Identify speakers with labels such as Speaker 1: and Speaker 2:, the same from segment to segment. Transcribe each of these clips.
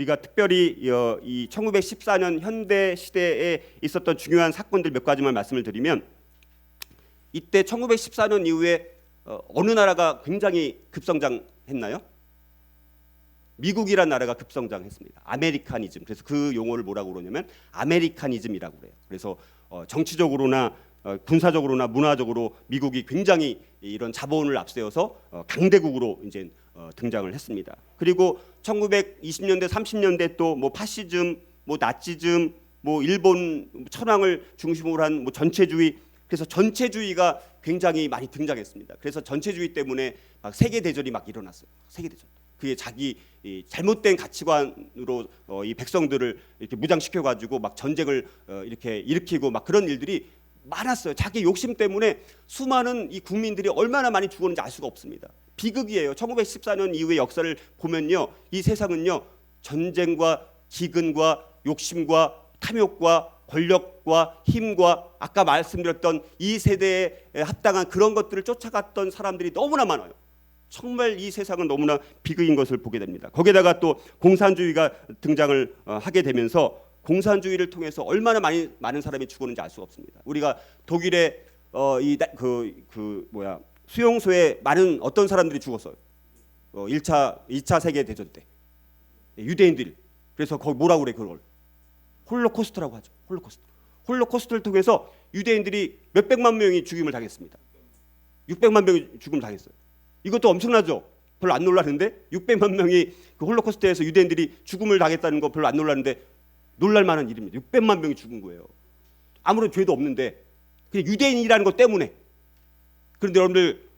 Speaker 1: 우리가 특별히 어, 이 1914년 현대 시대에 있었던 중요한 사건들 몇 가지만 말씀을 드리면 이때 1914년 이후에 어, 어느 나라가 굉장히 급성장했나요? 미국이란 나라가 급성장했습니다. 아메리카니즘. 그래서 그 용어를 뭐라고 그러냐면 아메리카니즘이라고 그래요. 그래서 어, 정치적으로나 어, 군사적으로나 문화적으로 미국이 굉장히 이런 자본을 앞세워서 어, 강대국으로 이제 어, 등장을 했습니다. 그리고 1920년대 30년대 또 뭐 파시즘, 뭐 나치즘, 뭐 일본 천황을 중심으로 한 뭐 전체주의 그래서 전체주의가 굉장히 많이 등장했습니다. 그래서 전체주의 때문에 막 세계 대전이 막 일어났어요. 세계 대전. 그게 자기 이 잘못된 가치관으로 어, 이 백성들을 이렇게 무장시켜 가지고 막 전쟁을 어, 이렇게 일으키고 막 그런 일들이 많았어요. 자기 욕심 때문에 수많은 이 국민들이 얼마나 많이 죽었는지 알 수가 없습니다. 비극이에요. 1914년 이후의 역사를 보면요, 이 세상은요 전쟁과 기근과 욕심과 탐욕과 권력과 힘과 아까 말씀드렸던 이 세대에 합당한 그런 것들을 쫓아갔던 사람들이 너무나 많아요. 정말 이 세상은 너무나 비극인 것을 보게 됩니다. 거기에다가 또 공산주의가 등장을 어, 하게 되면서 공산주의를 통해서 얼마나 많이 많은 사람이 죽었는지 알 수가 없습니다. 우리가 독일의 어, 이그 그 뭐야 수용소에 많은 어떤 사람들이 죽었어요. 어, 1차 2차 세계 대전 때 유대인들 그래서 거기 뭐라고 그래 그걸 홀로코스트라고 하죠. 홀로코스트. 홀로코스트를 통해서 유대인들이 몇 백만 명이 죽임을 당했습니다. 600만 명이 죽음 당했어요. 이것도 엄청나죠. 별로 안 놀라는데 600만 명이 그 홀로코스트에서 유대인들이 죽음을 당했다는 거 별로 안 놀라는데 놀랄 만한 일입니다. 600만 명이 죽은 거예요. 아무런 죄도 없는데 그냥 유대인이라는 것 때문에 그런데 여러분들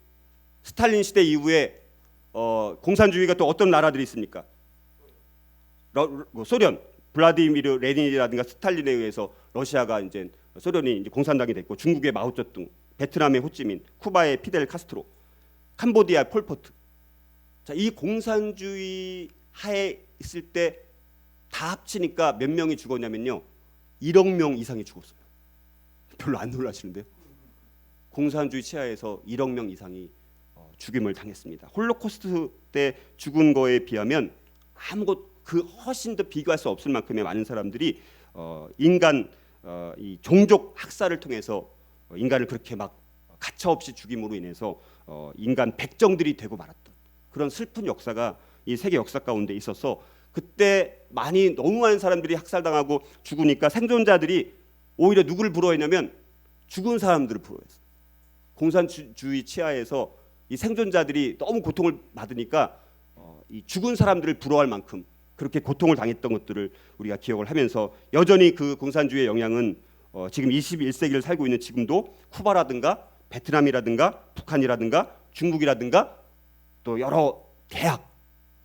Speaker 1: 스탈린 시대 이후에 어, 공산주의가 또 어떤 나라들이 있습니까? 러, 뭐 소련, 블라디미르 레닌이라든가 스탈린에 의해서 러시아가 이제 소련이 이제 공산당이 됐고 중국의 마오쩌둥, 베트남의 호찌민, 쿠바의 피델 카스트로, 캄보디아 폴포트. 자, 이 공산주의 하에 있을 때 다 합치니까 몇 명이 죽었냐면요. 1억 명 이상이 죽었어요. 별로 안 놀라시는데요. 공산주의 치하에서 1억 명 이상이 어, 죽임을 당했습니다. 홀로코스트 때 죽은 거에 비하면 아무것 그 훨씬 더 비교할 수 없을 만큼의 많은 사람들이 어, 인간 어, 이 종족 학살을 통해서 어, 인간을 그렇게 막 가차 없이 죽임으로 인해서 어, 인간 백정들이 되고 말았던 그런 슬픈 역사가 이 세계 역사 가운데 있어서 그때 많이 너무 많은 사람들이 학살당하고 죽으니까 생존자들이 오히려 누구를 부러워했냐면 죽은 사람들을 부러워했어요. 공산주의 치하에서 이 생존자들이 너무 고통을 받으니까 어, 이 죽은 사람들을 부러워할 만큼 그렇게 고통을 당했던 것들을 우리가 기억을 하면서 여전히 그 공산주의의 영향은 어, 지금 21세기를 살고 있는 지금도 쿠바라든가 베트남이라든가 북한이라든가 중국이라든가 또 여러 대학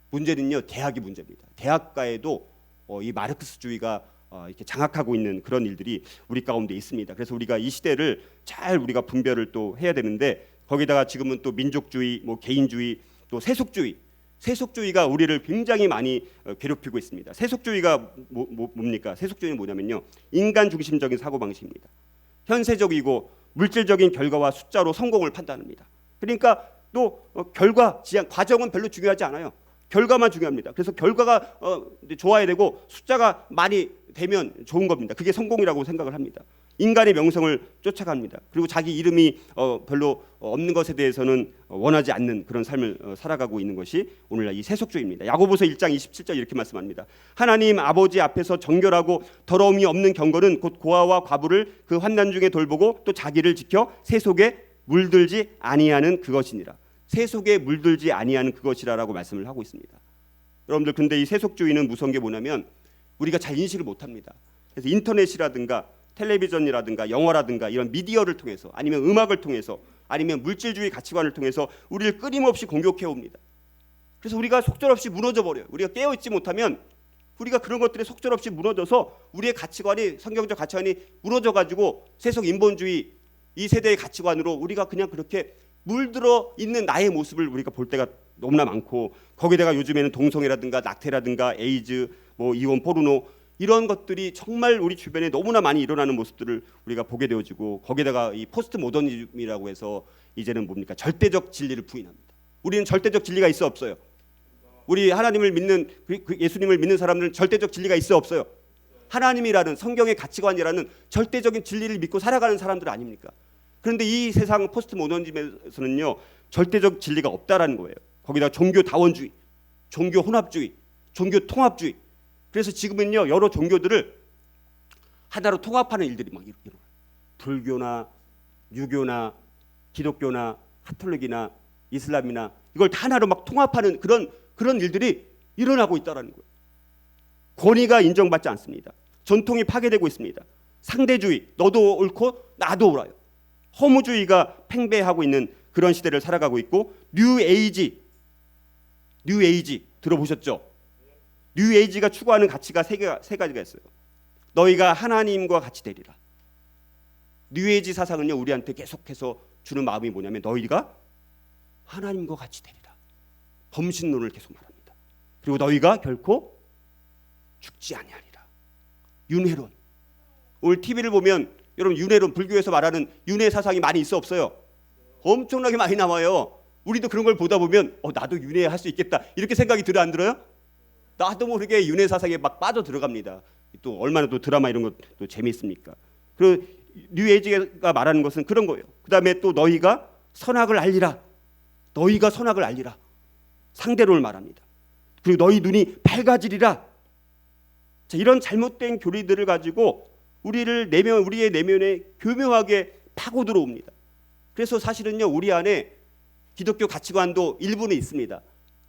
Speaker 1: 문제는요 대학이 문제입니다. 대학가에도 어, 이 마르크스주의가 어, 이렇게 장악하고 있는 그런 일들이 우리 가운데 있습니다. 그래서 우리가 이 시대를 잘 우리가 분별을 또 해야 되는데 거기다가 지금은 또 민족주의, 뭐 개인주의, 또 세속주의, 세속주의가 우리를 굉장히 많이 어, 괴롭히고 있습니다. 세속주의가 뭐, 뭐, 뭡니까? 세속주의는 뭐냐면요 인간 중심적인 사고 방식입니다. 현세적이고 물질적인 결과와 숫자로 성공을 판단합니다. 그러니까 또 어, 결과, 지향, 과정은 별로 중요하지 않아요. 결과만 중요합니다. 그래서 결과가 어, 좋아야 되고 숫자가 많이 되면 좋은 겁니다. 그게 성공이라고 생각을 합니다. 인간의 명성을 쫓아갑니다. 그리고 자기 이름이 어, 별로 없는 것에 대해서는 원하지 않는 그런 삶을 어, 살아가고 있는 것이 오늘날 이 세속주의입니다. 야고보서 1장 27절 이렇게 말씀합니다. 하나님 아버지 앞에서 정결하고 더러움이 없는 경건은 곧 고아와 과부를 그 환난 중에 돌보고 또 자기를 지켜 세속에 물들지 아니하는 그것이니라. 세속에 물들지 아니하는 그것이라라고 말씀을 하고 있습니다. 여러분들 근데 이 세속주의는 무서운 게 뭐냐면 우리가 잘 인식을 못 합니다. 그래서 인터넷이라든가 텔레비전이라든가 영화라든가 이런 미디어를 통해서 아니면 음악을 통해서 아니면 물질주의 가치관을 통해서 우리를 끊임없이 공격해 옵니다. 그래서 우리가 속절없이 무너져 버려요. 우리가 깨어 있지 못하면 우리가 그런 것들에 속절없이 무너져서 우리의 가치관이 성경적 가치관이 무너져 가지고 세속 인본주의 이 세대의 가치관으로 우리가 그냥 그렇게 물들어 있는 나의 모습을 우리가 볼 때가 너무나 많고 거기다가 요즘에는 동성애라든가 낙태라든가 에이즈 뭐 이혼 포르노 이런 것들이 정말 우리 주변에 너무나 많이 일어나는 모습들을 우리가 보게 되어지고 거기다가 이 포스트 모더니즘이라고 해서 이제는 뭡니까 절대적 진리를 부인합니다. 우리는 절대적 진리가 있어 없어요. 우리 하나님을 믿는 그- 그 예수님을 믿는 사람들은 절대적 진리가 있어 없어요? 하나님이라는 성경의 가치관이라는 절대적인 진리를 믿고 살아가는 사람들 아닙니까? 그런데 이 세상 포스트 모더니즘에서는요 절대적 진리가 없다라는 거예요. 거기다 종교 다원주의, 종교 혼합주의, 종교 통합주의. 그래서 지금은요 여러 종교들을 하나로 통합하는 일들이 막 일어나요. 불교나 유교나 기독교나 카톨릭이나 이슬람이나 이걸 다 하나로 막 통합하는 그런 그런 일들이 일어나고 있다라는 거예요. 권위가 인정받지 않습니다. 전통이 파괴되고 있습니다. 상대주의, 너도 옳고 나도 옳아요. 허무주의가 팽배하고 있는 그런 시대를 살아가고 있고 뉴 에이지, 뉴 에이지 들어보셨죠? 뉴 에이지가 추구하는 가치가 세 개가 세 가지가 있어요. 너희가 하나님과 같이 되리라. 뉴 에이지 사상은요 우리한테 계속해서 주는 마음이 뭐냐면 너희가 하나님과 같이 되리라. 범신론을 계속 말합니다. 그리고 너희가 결코 죽지 아니하리라. 윤회론. 오늘 TV를 보면 여러분 윤회론 불교에서 말하는 윤회 사상이 많이 있어 없어요? 엄청나게 많이 나와요. 우리도 그런 걸 보다 보면 어 나도 윤회 할 수 있겠다 이렇게 생각이 들어 안 들어요? 나도 모르게 윤회 사상에 막 빠져 들어갑니다. 또 얼마나 또 드라마 이런 것도 재미있습니까? 그 뉴에이지가 말하는 것은 그런 거예요. 그 다음에 또 너희가 선악을 알리라. 너희가 선악을 알리라. 상대론을 말합니다. 그리고 너희 눈이 밝아지리라. 자, 이런 잘못된 교리들을 가지고 우리를 내면 우리의 내면에 교묘하게 파고 들어옵니다. 그래서 사실은요 우리 안에 기독교 가치관도 일부는 있습니다.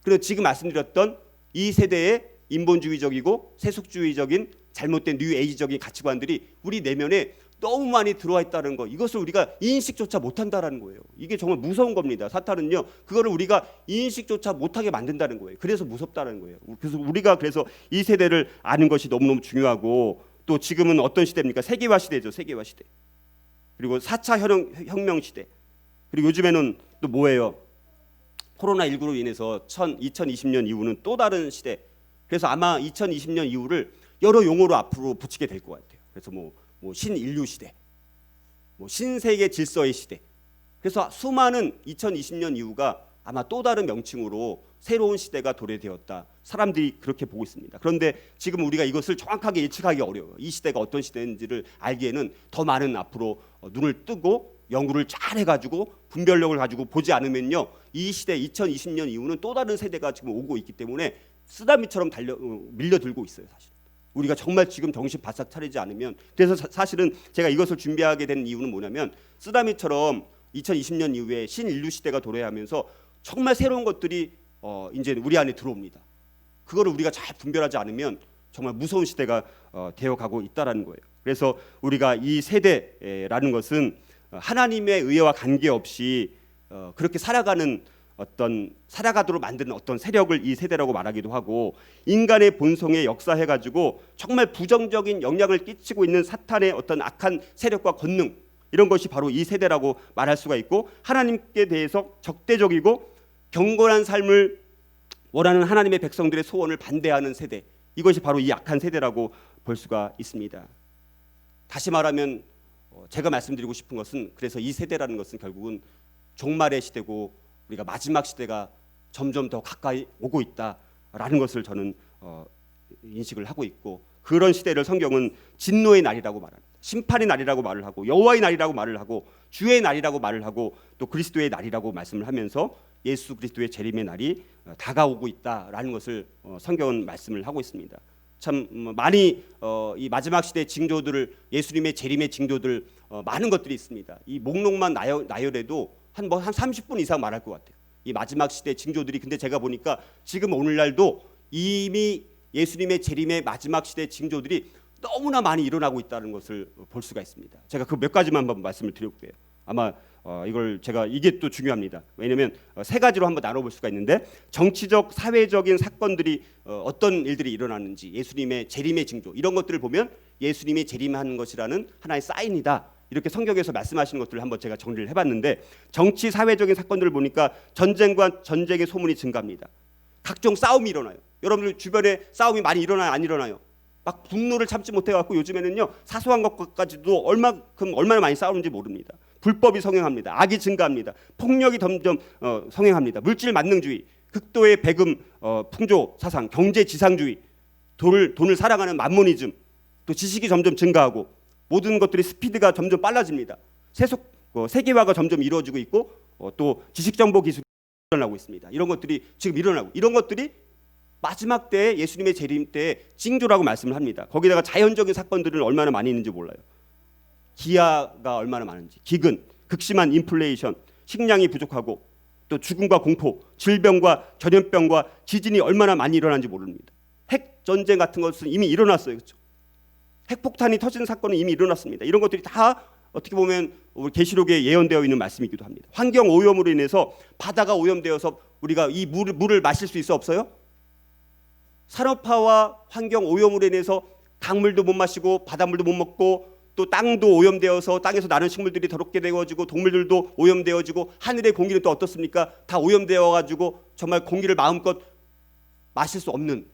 Speaker 1: 그리고 지금 말씀드렸던 이 세대의 인본주의적이고 세속주의적인 잘못된 뉴에이지적인 가치관들이 우리 내면에 너무 많이 들어와 있다는 거 이것을 우리가 인식조차 못한다라는 거예요. 이게 정말 무서운 겁니다. 사탄은요 그거를 우리가 인식조차 못하게 만든다는 거예요. 그래서 무섭다는 거예요. 그래서 우리가 그래서 이 세대를 아는 것이 너무너무 중요하고 또 지금은 어떤 시대입니까? 세계화 시대죠. 세계화 시대. 그리고 4차 혁명, 시대. 그리고 요즘에는 또 뭐예요? 코로나 19로 인해서 2020년 이후는 또 다른 시대. 그래서 아마 2020년 이후를 여러 용어로 앞으로 붙이게 될 것 같아요. 그래서 뭐, 뭐 신인류 시대, 뭐 신세계 질서의 시대. 그래서 수많은 2020년 이후가 아마 또 다른 명칭으로 새로운 시대가 도래되었다. 사람들이 그렇게 보고 있습니다. 그런데 지금 우리가 이것을 정확하게 예측하기 어려워요. 이 시대가 어떤 시대인지를 알기에는 더 많은 앞으로 어, 눈을 뜨고 연구를 잘 해가지고 분별력을 가지고 보지 않으면요 이 시대 2020년 이후는 또 다른 세대가 지금 오고 있기 때문에 쓰다미처럼 달려 어, 밀려들고 있어요 사실. 우리가 정말 지금 정신 바싹 차리지 않으면 그래서 사- 사실은 제가 이것을 준비하게 된 이유는 뭐냐면 쓰다미처럼 2020년 이후에 신인류 시대가 도래하면서 정말 새로운 것들이 어, 이제 우리 안에 들어옵니다. 그거를 우리가 잘 분별하지 않으면 정말 무서운 시대가 어, 되어가고 있다라는 거예요. 그래서 우리가 이 세대라는 것은 어, 하나님의 의회와 관계없이 어, 그렇게 살아가는 어떤 살아가도록 만드는 어떤 세력을 이 세대라고 말하기도 하고 인간의 본성에 역사해 가지고 정말 부정적인 영향을 끼치고 있는 사탄의 어떤 악한 세력과 권능 이런 것이 바로 이 세대라고 말할 수가 있고 하나님께 대해서 적대적이고 경건한 삶을 원하는 하나님의 백성들의 소원을 반대하는 세대 이것이 바로 이 악한 세대라고 볼 수가 있습니다. 다시 말하면 어, 제가 말씀드리고 싶은 것은 그래서 이 세대라는 것은 결국은 종말의 시대고 우리가 마지막 시대가 점점 더 가까이 오고 있다라는 것을 저는 어, 인식을 하고 있고 그런 시대를 성경은 진노의 날이라고 말합니다. 심판의 날이라고 말을 하고 여호와의 날이라고 말을 하고 주의 날이라고 말을 하고 또 그리스도의 날이라고 말씀을 하면서 예수 그리스도의 재림의 날이 어, 다가오고 있다라는 것을 어, 성경은 말씀을 하고 있습니다. 참 음, 많이 어, 이 마지막 시대 징조들을 예수님의 재림의 징조들 어, 많은 것들이 있습니다. 이 목록만 나열, 나열해도 한뭐 한 30분 이상 말할 것 같아요. 이 마지막 시대 징조들이 근데 제가 보니까 지금 오늘날도 이미 예수님의 재림의 마지막 시대 징조들이 너무나 많이 일어나고 있다는 것을 볼 수가 있습니다. 제가 그 몇 가지만 한번 말씀을 드려볼게요. 아마 어, 이걸 제가 이게 또 중요합니다. 왜냐하면 어, 세 가지로 한번 나눠볼 수가 있는데 정치적, 사회적인 사건들이 어, 어떤 일들이 일어나는지 예수님의 재림의 징조 이런 것들을 보면 예수님이 재림하는 것이라는 하나의 사인이다. 이렇게 성경에서 말씀하시는 것들을 한번 제가 정리를 해봤는데 정치, 사회적인 사건들을 보니까 전쟁과 전쟁의 소문이 증가합니다. 각종 싸움이 일어나요. 여러분들 주변에 싸움이 많이 일어나요, 안 일어나요? 막 분노를 참지 못해 갖고 요즘에는요 사소한 것까지도 얼마큼 얼마나 많이 싸우는지 모릅니다. 불법이 성행합니다. 악이 증가합니다. 폭력이 점점 어, 성행합니다. 물질 만능주의 극도의 배금 어, 풍조 사상, 경제 지상주의, 돈을 돈을 사랑하는 만모니즘, 또 지식이 점점 증가하고 모든 것들이 스피드가 점점 빨라집니다. 세속 어, 세계화가 점점 이루어지고 있고 어, 또 지식 정보 기술이 일어나고 있습니다. 이런 것들이 지금 일어나고 이런 것들이 마지막 때 예수님의 재림 때 징조라고 말씀을 합니다. 거기다가 자연적인 사건들은 얼마나 많이 있는지 몰라요. 기아가 얼마나 많은지, 기근, 극심한 인플레이션, 식량이 부족하고 또 죽음과 공포, 질병과 전염병과 지진이 얼마나 많이 일어난지 모릅니다. 핵 전쟁 같은 것은 이미 일어났어요. 그렇죠? 핵폭탄이 터진 사건은 이미 일어났습니다. 이런 것들이 다 어떻게 보면 계시록에 예언되어 있는 말씀이기도 합니다. 환경 오염으로 인해서 바다가 오염되어서 우리가 이 물을, 물을 마실 수 있어 없어요? 산업화와 환경 오염으로 인해서 강물도 못 마시고 바닷물도 못 먹고 또 땅도 오염되어서 땅에서 나는 식물들이 더럽게 되어지고 동물들도 오염되어지고 하늘의 공기는 또 어떻습니까? 다 오염되어 가지고 정말 공기를 마음껏 마실 수 없는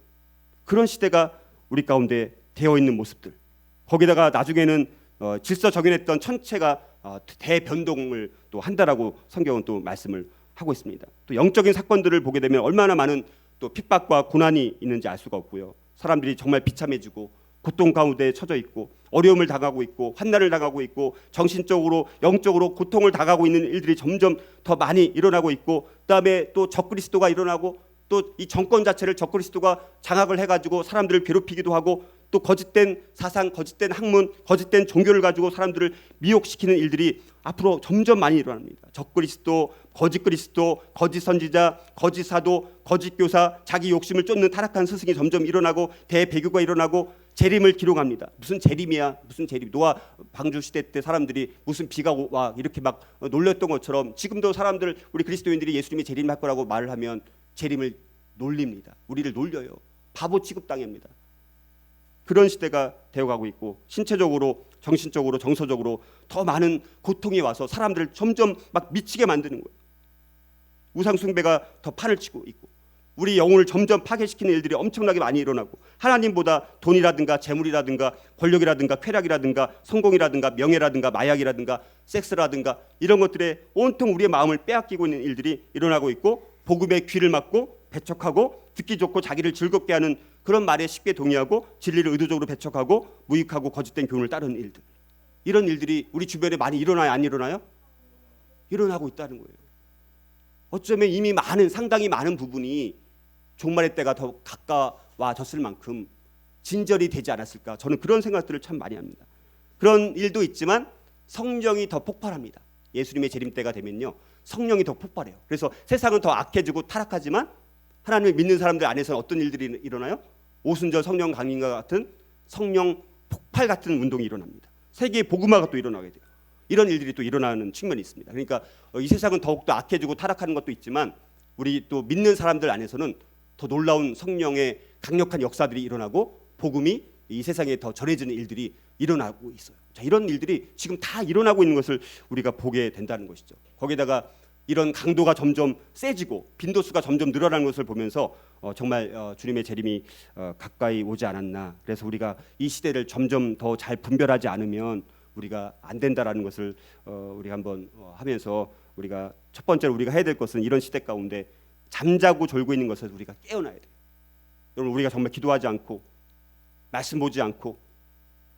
Speaker 1: 그런 시대가 우리 가운데 되어 있는 모습들. 거기다가 나중에는 어, 질서 정연했던 천체가 어, 대변동을 또 한다라고 성경은 또 말씀을 하고 있습니다. 또 영적인 사건들을 보게 되면 얼마나 많은 또 핍박과 고난이 있는지 알 수가 없고요. 사람들이 정말 비참해지고 고통 가운데 처져 있고 어려움을 당하고 있고 환난을 당하고 있고 정신적으로 영적으로 고통을 당하고 있는 일들이 점점 더 많이 일어나고 있고 그다음에 또 적그리스도가 일어나고 또 이 정권 자체를 적그리스도가 장악을 해가지고 사람들을 괴롭히기도 하고 또 거짓된 사상, 거짓된 학문, 거짓된 종교를 가지고 사람들을 미혹시키는 일들이 앞으로 점점 많이 일어납니다. 적그리스도, 거짓 그리스도, 거짓 선지자, 거짓 사도, 거짓 교사, 자기 욕심을 쫓는 타락한 스승이 점점 일어나고 대배교가 일어나고 재림을 기록합니다. 무슨 재림이야? 무슨 재림? 노아 방주 시대 때 사람들이 무슨 비가 오- 와 이렇게 막 놀렸던 것처럼 지금도 사람들 우리 그리스도인들이 예수님이 재림할 거라고 말을 하면 재림을 놀립니다. 우리를 놀려요. 바보 취급당합니다. 그런 시대가 되어가고 있고 신체적으로 정신적으로 정서적으로 더 많은 고통이 와서 사람들을 점점 막 미치게 만드는 거예요. 우상 숭배가 더 판을 치고 있고 우리 영혼을 점점 파괴시키는 일들이 엄청나게 많이 일어나고 하나님보다 돈이라든가 재물이라든가 권력이라든가 쾌락이라든가 성공이라든가 명예라든가 마약이라든가 섹스라든가 이런 것들에 온통 우리의 마음을 빼앗기고 있는 일들이 일어나고 있고 복음의 귀를 막고 배척하고 듣기 좋고 자기를 즐겁게 하는 그런 말에 쉽게 동의하고 진리를 의도적으로 배척하고 무익하고 거짓된 교훈을 따르는 일들 이런 일들이 우리 주변에 많이 일어나요 안 일어나요? 일어나고 있다는 거예요. 어쩌면 이미 많은 상당히 많은 부분이 종말의 때가 더 가까워졌을 만큼 진절이 되지 않았을까 저는 그런 생각들을 참 많이 합니다. 그런 일도 있지만 성령이 더 폭발합니다. 예수님의 재림 때가 되면요 성령이 더 폭발해요. 그래서 세상은 더 악해지고 타락하지만 하나님을 믿는 사람들 안에서는 어떤 일들이 일어나요? 오순절 성령 강림과 같은 성령 폭발 같은 운동이 일어납니다. 세계 복음화가 또 일어나게 돼요. 이런 일들이 또 일어나는 측면이 있습니다. 그러니까 어, 이 세상은 더욱더 악해지고 타락하는 것도 있지만 우리 또 믿는 사람들 안에서는 더 놀라운 성령의 강력한 역사들이 일어나고 복음이 이 세상에 더 전해지는 일들이 일어나고 있어요. 자, 이런 일들이 지금 다 일어나고 있는 것을 우리가 보게 된다는 것이죠. 거기다가 이런 강도가 점점 세지고 빈도수가 점점 늘어나는 것을 보면서 어, 정말 어, 주님의 재림이 어, 가까이 오지 않았나. 그래서 우리가 이 시대를 점점 더 잘 분별하지 않으면 우리가 안 된다라는 것을 어, 우리가 한번 어, 하면서 우리가 첫 번째로 우리가 해야 될 것은 이런 시대 가운데 잠자고 졸고 있는 것을 우리가 깨어나야 돼요. 여러분 우리가 정말 기도하지 않고 말씀 보지 않고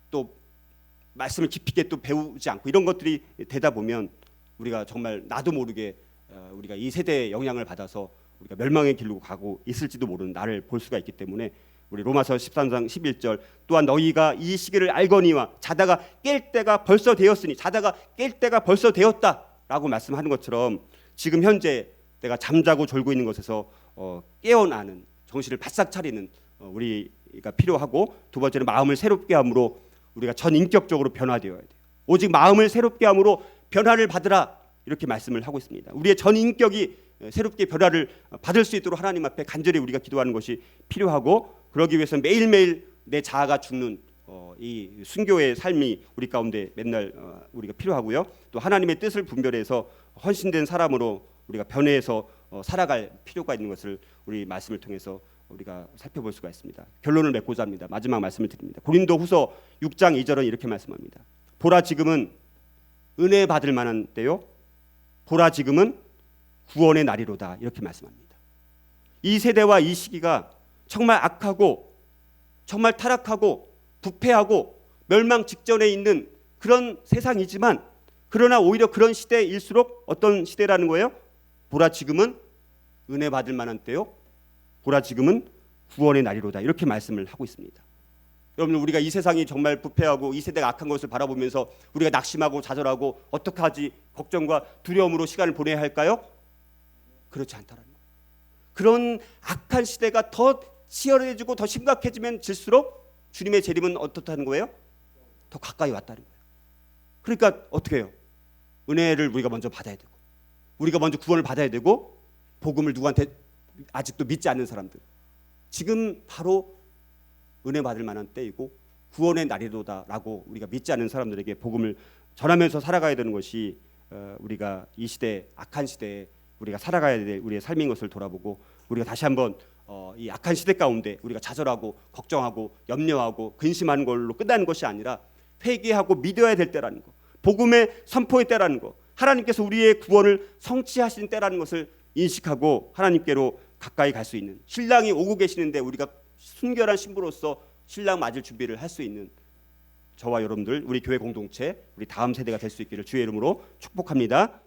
Speaker 1: 또 말씀을 깊이 있게 또 배우지 않고 이런 것들이 되다 보면 우리가 정말 나도 모르게 어, 우리가 이 세대의 영향을 받아서 우리가 멸망의 길로 가고 있을지도 모르는 나를 볼 수가 있기 때문에 우리 로마서 13장 11절 또한 너희가 이 시기를 알거니와 자다가 깰 때가 벌써 되었으니 자다가 깰 때가 벌써 되었다라고 말씀하는 것처럼 지금 현재 내가 잠자고 졸고 있는 것에서 어, 깨어나는 정신을 바싹 차리는 어, 우리가 필요하고 두 번째는 마음을 새롭게 함으로 우리가 전 인격적으로 변화되어야 돼요. 오직 마음을 새롭게 함으로 변화를 받으라 이렇게 말씀을 하고 있습니다. 우리의 전 인격이 새롭게 변화를 받을 수 있도록 하나님 앞에 간절히 우리가 기도하는 것이 필요하고 그러기 위해서 매일매일 내 자아가 죽는 어, 이 순교의 삶이 우리 가운데 맨날 어, 우리가 필요하고요. 또 하나님의 뜻을 분별해서 헌신된 사람으로 우리가 변해서 어, 살아갈 필요가 있는 것을 우리 말씀을 통해서 우리가 살펴볼 수가 있습니다. 결론을 맺고자 합니다. 마지막 말씀을 드립니다. 고린도후서 6장 2절은 이렇게 말씀합니다. 보라 지금은 은혜 받을 만한 때요. 보라 지금은 구원의 날이로다 이렇게 말씀합니다. 이 세대와 이 시기가 정말 악하고 정말 타락하고 부패하고 멸망 직전에 있는 그런 세상이지만 그러나 오히려 그런 시대일수록 어떤 시대라는 거예요? 보라 지금은 은혜 받을 만한 때요. 보라 지금은 구원의 날이로다. 이렇게 말씀을 하고 있습니다. 여러분 우리가 이 세상이 정말 부패하고 이 세대가 악한 것을 바라보면서 우리가 낙심하고 좌절하고 어떻게 하지 걱정과 두려움으로 시간을 보내야 할까요? 그렇지 않다라는 거예요. 그런 악한 시대가 더 치열해지고 더 심각해지면 질수록 주님의 재림은 어떻다는 거예요? 더 가까이 왔다는 거예요. 그러니까 어떻게 해요? 은혜를 우리가 먼저 받아야 되고 우리가 먼저 구원을 받아야 되고 복음을 누구한테 아직도 믿지 않는 사람들. 지금 바로 은혜 받을 만한 때이고 구원의 날이로다라고 우리가 믿지 않는 사람들에게 복음을 전하면서 살아가야 되는 것이 어, 우리가 이 시대 악한 시대에 우리가 살아가야 될 우리의 삶인 것을 돌아보고 우리가 다시 한번 어, 이 악한 시대 가운데 우리가 좌절하고 걱정하고 염려하고 근심하는 걸로 끝나는 것이 아니라 회개하고 믿어야 될 때라는 거, 복음의 선포의 때라는 거, 하나님께서 우리의 구원을 성취하신 때라는 것을 인식하고 하나님께로 가까이 갈 수 있는 신랑이 오고 계시는데 우리가 순결한 신부로서 신랑 맞을 준비를 할 수 있는 저와 여러분들 우리 교회 공동체 우리 다음 세대가 될 수 있기를 주의 이름으로 축복합니다.